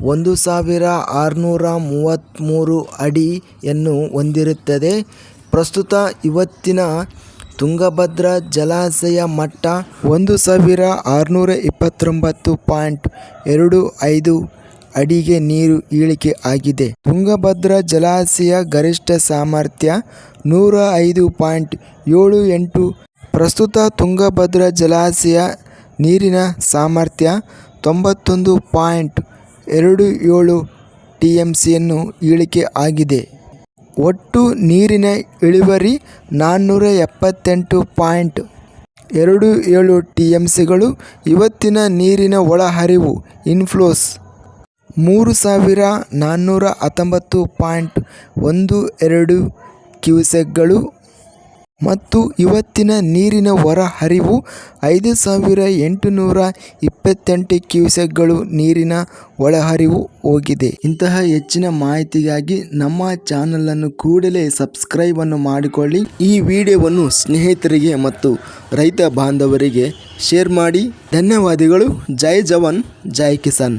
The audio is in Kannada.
ಒಂದು ಸಾವಿರ ಆರುನೂರ ಮೂವತ್ತ್ಮೂರು ಅಡಿಯನ್ನು ಹೊಂದಿರುತ್ತದೆ. ಪ್ರಸ್ತುತ ಇವತ್ತಿನ ತುಂಗಭದ್ರಾ ಜಲಾಶಯ ಮಟ್ಟ ಒಂದು ಸಾವಿರ ಆರುನೂರ ಇಪ್ಪತ್ತೊಂಬತ್ತು ಪಾಯಿಂಟ್ ಎರಡು ಐದು ಅಡಿಗೆ ನೀರು ಇಳಿಕೆ ಆಗಿದೆ. ತುಂಗಭದ್ರಾ ಜಲಾಶಯ ಗರಿಷ್ಠ ಸಾಮರ್ಥ್ಯ ನೂರ ಐದು ಪಾಯಿಂಟ್ ಏಳು ಎಂಟು. ಪ್ರಸ್ತುತ ತುಂಗಭದ್ರಾ ಜಲಾಶಯ ನೀರಿನ ಸಾಮರ್ಥ್ಯ ತೊಂಬತ್ತೊಂದು ಪಾಯಿಂಟ್ ಎರಡು ಏಳು ಟಿ ಎಂ ಸಿಯನ್ನು ಇಳಿಕೆ ಆಗಿದೆ. ಒಟ್ಟು ನೀರಿನ ಇಳುವರಿ ನಾನ್ನೂರ ಎಪ್ಪತ್ತೆಂಟು ಪಾಯಿಂಟ್ ಎರಡು ಏಳು ಟಿ ಎಂ ಸಿಗಳು ಇವತ್ತಿನ ನೀರಿನ ಒಳಹರಿವು ಇನ್ಫ್ಲೋಸ್ ಮೂರು ಸಾವಿರ ನಾನ್ನೂರ ಹತ್ತೊಂಬತ್ತು ಪಾಯಿಂಟ್ ಒಂದು ಎರಡು ಕ್ಯೂಸೆಕ್ಗಳು ಮತ್ತು ಇವತ್ತಿನ ನೀರಿನ ಹೊರಹರಿವು ಐದು ಸಾವಿರ ಎಂಟುನೂರ ಇಪ್ಪತ್ತೆಂಟು ಕ್ಯೂಸೆಕ್ಗಳು ನೀರಿನ ಒಳಹರಿವು ಹೋಗಿದೆ. ಇಂತಹ ಹೆಚ್ಚಿನ ಮಾಹಿತಿಗಾಗಿ ನಮ್ಮ ಚಾನಲನ್ನು ಕೂಡಲೇ ಸಬ್ಸ್ಕ್ರೈಬನ್ನು ಮಾಡಿಕೊಳ್ಳಿ. ಈ ವಿಡಿಯೋವನ್ನು ಸ್ನೇಹಿತರಿಗೆ ಮತ್ತು ರೈತ ಬಾಂಧವರಿಗೆ ಶೇರ್ ಮಾಡಿ. ಧನ್ಯವಾದಗಳು. ಜೈ ಜವಾನ್, ಜೈ ಕಿಸಾನ್.